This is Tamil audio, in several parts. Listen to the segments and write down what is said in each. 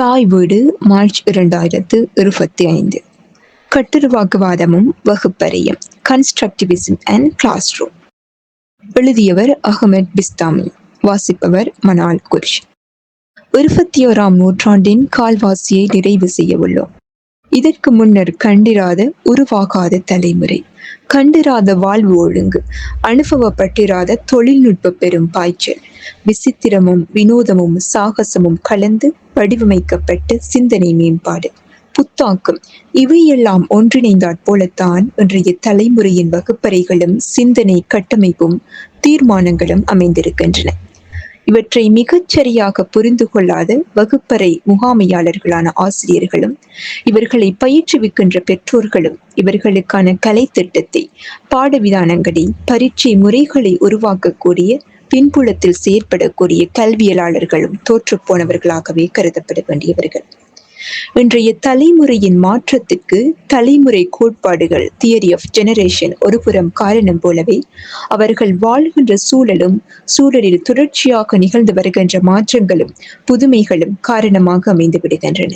தாய் வீடு மார்ச் இரண்டாயிரத்து இருபத்தி ஐந்து. கட்டுருவாக்குவாதமும் வகுப்பறையும் கன்ஸ்ட்ரக்டிவிசம் அண்ட் கிளாஸ் ரூம் எழுதியவர் அகமது பிஸ்தாமி வாசிப்பவர் மனால் குர்ஷ். இருபத்தி ஓராம் நூற்றாண்டின் கால்வாசியை நிறைவு செய்ய உள்ளோம். இதற்கு முன்னர் கண்டிராத உருவாகாத தலைமுறை. கண்டிராத வாழ்வு ஒழுங்கு அனுபவப்பட்டிராத தொழில்நுட்ப பெரும் பாய்ச்சல். விசித்திரமும் வினோதமும் சாகசமும் கலந்து வடிவமைக்கப்பட்ட சிந்தனை மேம்பாடு. புத்தாக்கம் இவையெல்லாம் ஒன்றிணைந்தாற் போலத்தான் இன்றைய தலைமுறையின் வகுப்பறைகளும் சிந்தனை கட்டமைப்பும் தீர்மானங்களும் அமைந்திருக்கின்றன. இவற்றை மிகச்சரியாக புரிந்து கொள்ளாத வகுப்பறை முகாமையாளர்களான ஆசிரியர்களும் இவர்களை பயிற்றுவிக்கின்ற பெற்றோர்களும் இவர்களுக்கான கலை திட்டத்தை பாடவிதானங்களை பரீட்சை முறைகளை உருவாக்கக்கூடிய பின்புலத்தில் செயற்படக்கூடிய கல்வியலாளர்களும் தோற்றுப்போனவர்களாகவே கருதப்பட வேண்டியவர்கள். இன்றைய தலைமுறையின் மாற்றத்திற்கு தலைமுறை கோட்பாடுகள் தியரி ஆஃப் ஜெனரேஷன் ஒருபுறம் காரணம் போலவே அவர்கள் வாழ்கின்ற சூழலும் சூழலில் தொடர்ச்சியாக நிகழ்ந்து வருகின்ற மாற்றங்களும் புதுமைகளும் காரணமாக அமைந்து விடுகின்றன.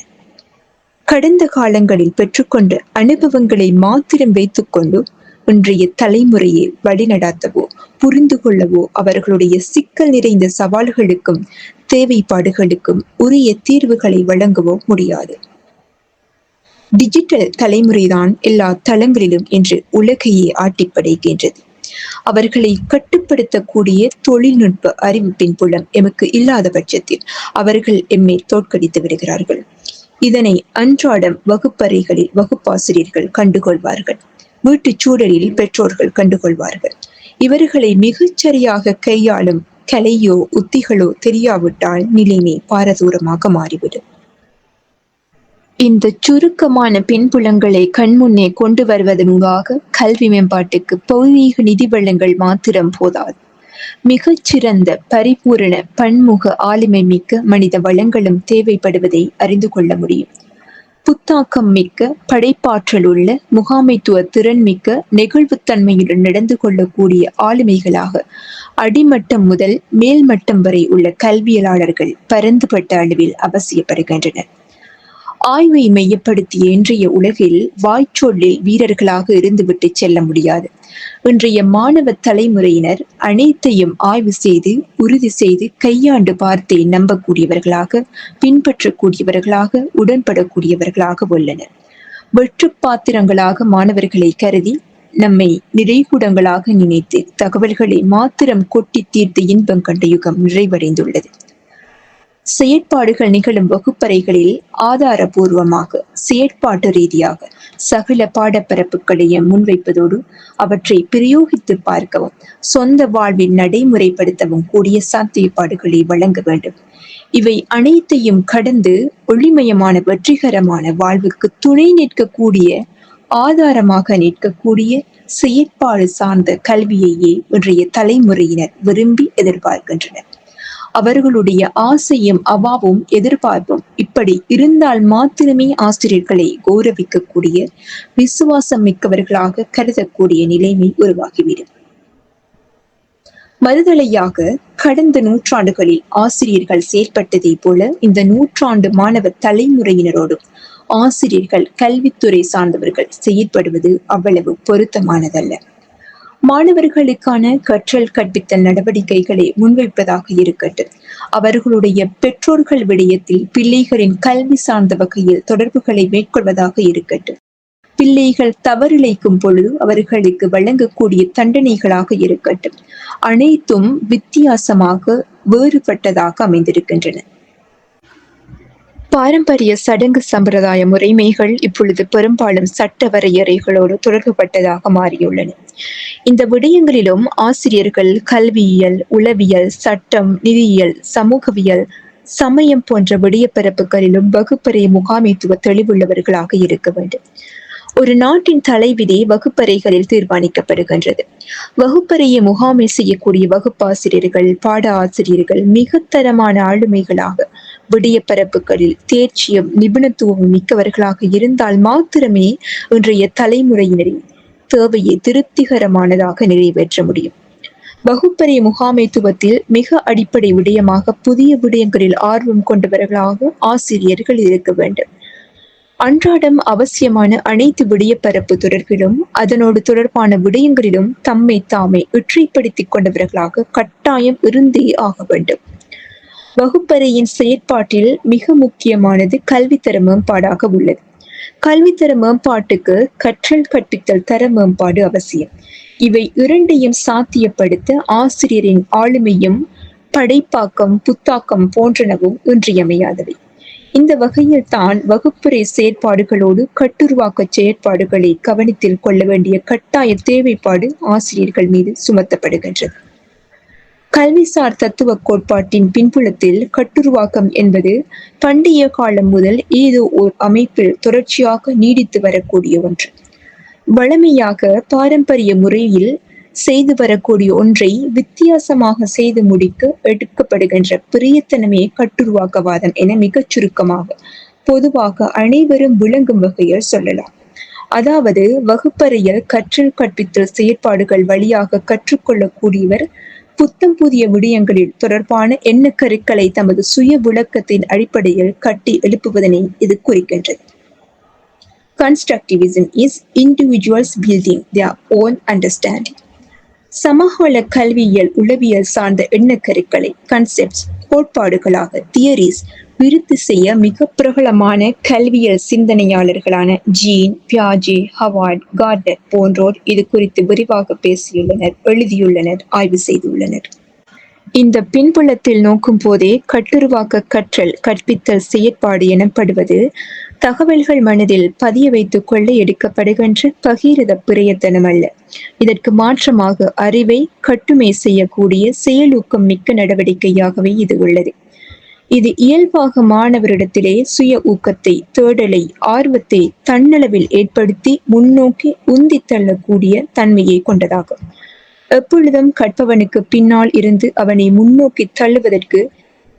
கடந்த காலங்களில் பெற்றுக்கொண்ட அனுபவங்களை மாத்திரம் வைத்துக்கொண்டு இன்றைய தலைமுறையை வழிநடாத்தவோ புரிந்து கொள்ளவோ அவர்களுடைய சிக்கல் நிறைந்த சவால்களுக்கும் தேவைப்பாடுகளுக்கும் உரிய தீர்வுகளை வழங்கவோ முடியாது. டிஜிட்டல் தலைமுறைதான் எல்லா தளங்களிலும் இன்று உலகையே ஆட்டிப்படைகின்றது. அவர்களை கட்டுப்படுத்தக்கூடிய தொழில்நுட்ப அறிவிப்பின் புலம் எமக்கு இல்லாத பட்சத்தில் அவர்கள் எம்மை தோற்கடித்து விடுகிறார்கள். இதனை அன்றாடம் வகுப்பறைகளில் வகுப்பாசிரியர்கள் கண்டுகொள்வார்கள். வீட்டுச் சூழலில் பெற்றோர்கள் கண்டுகொள்வார்கள். இவர்களை மிகச்சரியாக கையாளும் கலையோ உத்திகளோ தெரியாவிட்டால் நிலைமை பாரதூரமாக மாறிவிடும். இந்த சுருக்கமான பின்புலங்களை கண்முன்னே கொண்டு வருவதற்காக கல்வி மேம்பாட்டுக்கு பௌதீக நிதி வளங்கள் மாத்திரம் போதாது. மிகச்சிறந்த பரிபூரண பன்முக ஆளுமை மிக்க மனித வளங்களும் தேவைப்படுவதை அறிந்து கொள்ள முடியும். புத்தாக்கம் மிக்க படைப்பாற்றல் உள்ள முகாமைத்துவ திறன் மிக்க நெகிழ்வுத்தன்மையுடன் நடந்து கொள்ளக்கூடிய ஆளுமைகளாக அடிமட்டம் முதல் மேல்மட்டம் வரை உள்ள கல்வியலாளர்கள் பரந்துபட்ட அளவில் அவசியப்படுகின்றனர். ஆய்வை மையப்படுத்திய இன்றைய உலகில் வாய்ச்சொல்லில் வீரர்களாக இருந்துவிட்டு செல்ல முடியாது. இன்றைய மாணவ தலைமுறையினர் அனைத்தையும் ஆய்வு செய்து உறுதி செய்து கையாண்டு பார்த்தே நம்பக்கூடியவர்களாக பின்பற்றக்கூடியவர்களாக உடன்படக்கூடியவர்களாக உள்ளனர். வெற்று பாத்திரங்களாக மாணவர்களை கருதி நம்மை நிறைகூடங்களாக நினைத்து தகவல்களை மாத்திரம் கொட்டி தீர்த்து இன்பம் கண்ட யுகம் நிறைவடைந்துள்ளது. செயற்பாடுகள் நிகழும் வகுப்பறைகளில் ஆதாரபூர்வமாக செயற்பாட்டு ரீதியாக சகல பாடப்பரப்புகளையும் முன்வைப்பதோடு அவற்றை பிரயோகித்து பார்க்கவும் சொந்த வாழ்வில் நடைமுறைப்படுத்தவும் கூடிய சாத்தியப்பாடுகளை வழங்க வேண்டும். இவை அனைத்தையும் கடந்து ஒளிமயமான வெற்றிகரமான வாழ்வுக்கு துணை நிற்கக்கூடிய ஆதாரமாக நிற்கக்கூடிய செயற்பாடு சார்ந்த கல்வியையே இன்றைய தலைமுறையினர் விரும்பி எதிர்பார்க்கின்றனர். அவர்களுடைய ஆசையும் அவாவும் எதிர்பார்ப்பும். இப்படி இருந்தால் மாத்திரமே ஆசிரியர்களை கௌரவிக்கக்கூடிய விசுவாசம் மிக்கவர்களாக கருதக்கூடிய நிலைமை உருவாகிவிடும். மறுதலையாக கடந்த நூற்றாண்டுகளில் ஆசிரியர்கள் செயல்பட்டதை போல இந்த நூற்றாண்டு மாணவ தலைமுறையினரோடும் ஆசிரியர்கள் கல்வித்துறை சார்ந்தவர்கள் செயற்படுவது அவ்வளவு பொருத்தமானதல்ல. மாணவர்களுக்கான கற்றல் கற்பித்தல் நடவடிக்கைகளை முன்வைப்பதாக இருக்கட்டும். அவர்களுடைய பெற்றோர்கள் விடயத்தில் பிள்ளைகளின் கல்வி சார்ந்த வகையில் தொடர்புகளை மேற்கொள்வதாக இருக்கட்டும். பிள்ளைகள் தவறிழைக்கும் பொழுது அவர்களுக்கு வழங்கக்கூடிய தண்டனைகளாக இருக்கட்டும். அனைத்தும் வித்தியாசமாக வேறுபட்டதாக அமைந்திருக்கின்றன. பாரம்பரிய சடங்கு சம்பிரதாய முறைமைகள் இப்பொழுது பெரும்பாலும் சட்ட வரையறைகளோடு தொடர்புபட்டதாக மாறியுள்ளன. இந்த விடயங்களிலும் ஆசிரியர்கள் கல்வியியல் உளவியல் சட்டம் நிதியியல் சமூகவியல் சமயம் போன்ற விடயப்பரப்புகளிலும் வகுப்பறை முகாமைத்துவ தெளிவுள்ளவர்களாக இருக்க வேண்டும். ஒரு நாட்டின் தலைவிதி வகுப்பறைகளில் தீர்மானிக்கப்படுகின்றது. வகுப்பறையை முகாமை செய்யக்கூடிய வகுப்பாசிரியர்கள் பாட ஆசிரியர்கள் மிகத்தரமான ஆளுமைகளாக விடிய பரப்புகளில் தேர்ச்சியும் நிபுணத்துவம் மிக்கவர்களாக இருந்தால் மாத்திரமே இன்றைய தலைமுறையினரின் தேவையை திருப்திகரமானதாக நிறைவேற்ற முடியும். வகுப்பறை முகாமைத்துவத்தில் மிக அடிப்படை விடயமாக புதிய விடயங்களில் ஆர்வம் கொண்டவர்களாக ஆசிரியர்கள் இருக்க வேண்டும். அன்றாடம் அவசியமான அனைத்து விடயப்பரப்பு தொடர்பிலும் அதனோடு தொடர்பான விடயங்களிலும் தம்மை தாமே இற்றைப்படுத்திக் கொண்டவர்களாக கட்டாயம் இருந்தே ஆக வேண்டும். வகுப்பறையின் செயற்பாட்டில் மிக முக்கியமானது கல்வித்தர மேம்பாடாக உள்ளது. கல்வித்தர மேம்பாட்டுக்கு கற்றல் கற்பித்தல் தர மேம்பாடு அவசியம். இவை இரண்டையும் சாத்தியப்படுத்த ஆசிரியரின் ஆளுமையும் படைப்பாக்கம் புத்தாக்கம் போன்றனவும் இன்றியமையாதவை. இந்த வகையில் தான் வகுப்புரை செயற்பாடுகளோடு கட்டுருவாக்க செயற்பாடுகளை கவனத்தில் கொள்ள வேண்டிய கட்டாய தேவைப்பாடு ஆசிரியர்கள் மீது சுமத்தப்படுகின்றது. கல்விசார் தத்துவ கோட்பாட்டின் பின்புலத்தில் கட்டுருவாக்கம் என்பது பண்டைய காலம் முதல் ஏதோ ஓர் அமைப்பில் தொடர்ச்சியாக நீடித்து வரக்கூடிய ஒன்று. வளமையாக பாரம்பரிய முறையில் செய்து வரக்கூடிய ஒன்றை வித்தியாசமாக செய்து முடிக்க எடுக்கப்படுகின்ற பிரியத்தனமே கட்டுருவாக்கவாதம் என மிகச் சுருக்கமாக பொதுவாக அனைவரும் விளங்கும் வகையில் சொல்லலாம். அதாவது வகுப்பறையில் கற்றல் கற்பித்தல் செயற்பாடுகள் வழியாக கற்றுக்கொள்ளக்கூடியவர் புத்தம் புதிய விடயங்களில் தொடர்பான எண்ணக்கருக்களை தமது சுய விளக்கத்தின் அடிப்படையில் கட்டி எழுப்புவதனை இது குறிக்கின்றது. Constructivism is individuals building their own understanding சமகால கல்வியியல் உளவியல் சார்ந்த எண்ணக்கருக்களை கன்செப்ட்ஸ் கோட்பாடுகளாக தியரிஸ் விருத்தி செய்ய மிக பிரபலமான கல்வியல் சிந்தனையாளர்களான ஜீன் பியாஜே ஹவார்ட் கார்டர் போன்றோர் இது குறித்து விரிவாக பேசியுள்ளனர் எழுதியுள்ளனர் ஆய்வு செய்துள்ளனர். இந்த பின்புலத்தில் நோக்கும் போதே கட்டுருவாக்க கற்றல் கற்பித்தல் செயற்பாடு எனப்படுவது தகவல்கள் மனதில் பதிய வைத்து கொள்ள எடுக்கப்படுகின்ற பகீரத பிரயத்தனம் அல்ல. இதற்கு மாற்றமாக அறிவை கட்டுமை செய்யக்கூடிய செயலூக்கம் மிக்க நடவடிக்கையாகவே இது உள்ளது. இது இயல்பாக மாணவரிடத்திலே சுய ஊக்கத்தை தேடலை ஆர்வத்தை தன்னளவில் ஏற்படுத்தி முன்னோக்கி உந்தி தள்ளக்கூடிய தன்மையை கொண்டதாகும். எப்பொழுதும் கற்பவனுக்கு பின்னால் இருந்து அவனை முன்னோக்கி தள்ளுவதற்கு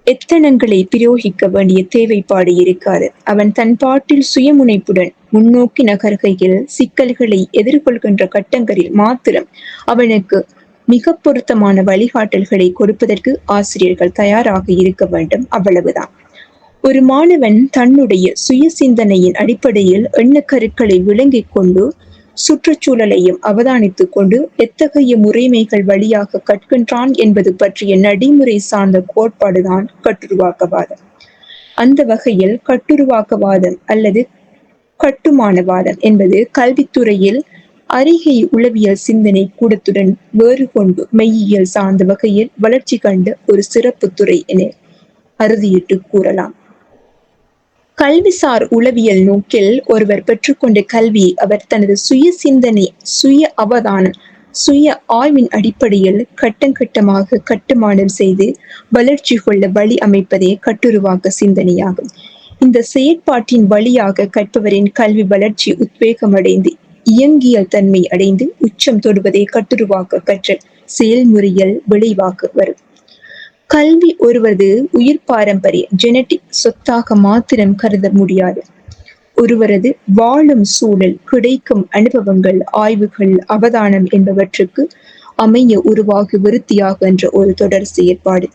எத்தனங்களை பிரயோகிக்க வேண்டிய தேவைப்பாடு இருக்காது. அவன் தன் பாட்டில் சுயமுனைப்புடன் முன்னோக்கி நகர்கையில் சிக்கல்களை எதிர்கொள்கின்ற கட்டங்களில் மாத்திரம் அவனுக்கு மிக பொருத்தமான வழிகாட்டல்களை கொடுப்பதற்கு ஆசிரியர்கள் தயாராக இருக்க வேண்டும். அவ்வளவுதான். ஒரு மாணவன் தன்னுடைய சுய சிந்தனையின் அடிப்படையில் எண்ணக்கருக்களை விளங்கிக் கொண்டு சுற்றுச்சூழலையும் அவதானித்துக் கொண்டு எத்தகைய முறைமைகள் வழியாக கற்கின்றான் என்பது பற்றிய நடைமுறை சார்ந்த கோட்பாடுதான் கட்டுருவாக்கவாதம். அந்த வகையில் கட்டுருவாக்கவாதம் அல்லது கட்டுமானவாதம் என்பது கல்வித்துறையில் அறிகை உளவியல் சிந்தனை கூடத்துடன் வேறு கொண்டு மெய்யியல் சார்ந்த வகையில் வளர்ச்சி கண்ட ஒரு சிறப்பு துறை என அறுதியிட்டு கூறலாம். கல்விசார் உளவியல் நோக்கில் ஒருவர் பெற்றுக்கொண்ட கல்வி அவர் தனது சுய சிந்தனை சுய அவதானம் சுய ஆய்வின் அடிப்படையில் கட்டங்கட்டமாக கட்டுமானம் செய்து வளர்ச்சி கொள்ள வழி அமைப்பதே கட்டுருவாக்க சிந்தனையாகும். இந்த செயற்பாட்டின் வழியாக கற்பவரின் கல்வி வளர்ச்சி உத்வேகமடைந்து இயங்கியல் தன்மை அடைந்து உச்சம் தொடுவதை கட்டுருவாக்க கற்ற செயல்முறையில் விளைவாக வரும். கல்வி ஒருவரது உயிர் பாரம்பரிய ஜெனட்டிக் சொத்தாக மாத்திரம் கருத முடியாது. ஒருவரது வாழும் சூழல் கிடைக்கும் அனுபவங்கள் ஆய்வுகள் அவதானம் என்பவற்றுக்கு அமைய உருவாகி விருத்தியாகின்ற ஒரு தொடர் செயற்பாடு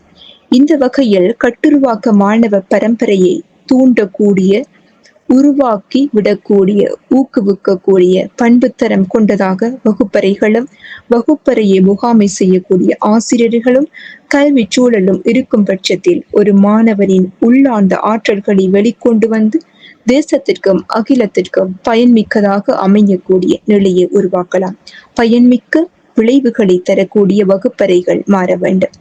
இந்த வகையில் கட்டுருவாக்க மாணவ பரம்பரையை தூண்டக்கூடிய உருவாக்கி விடக்கூடிய ஊக்குவிக்கக்கூடிய பண்புத்தரம் கொண்டதாக வகுப்பறைகளும் வகுப்பறையை முகாமை செய்யக்கூடிய ஆசிரியர்களும் கல்வி சூழலும் இருக்கும் பட்சத்தில் ஒரு மாணவனின் உள்ளார்ந்த ஆற்றல்களை வெளிக்கொண்டு வந்து தேசத்திற்கும் அகிலத்திற்கும் பயன்மிக்கதாக அமையக்கூடிய நிலையை உருவாக்கலாம். பயன்மிக்க விளைவுகளை தரக்கூடிய வகுப்பறைகள் மாற வேண்டும்.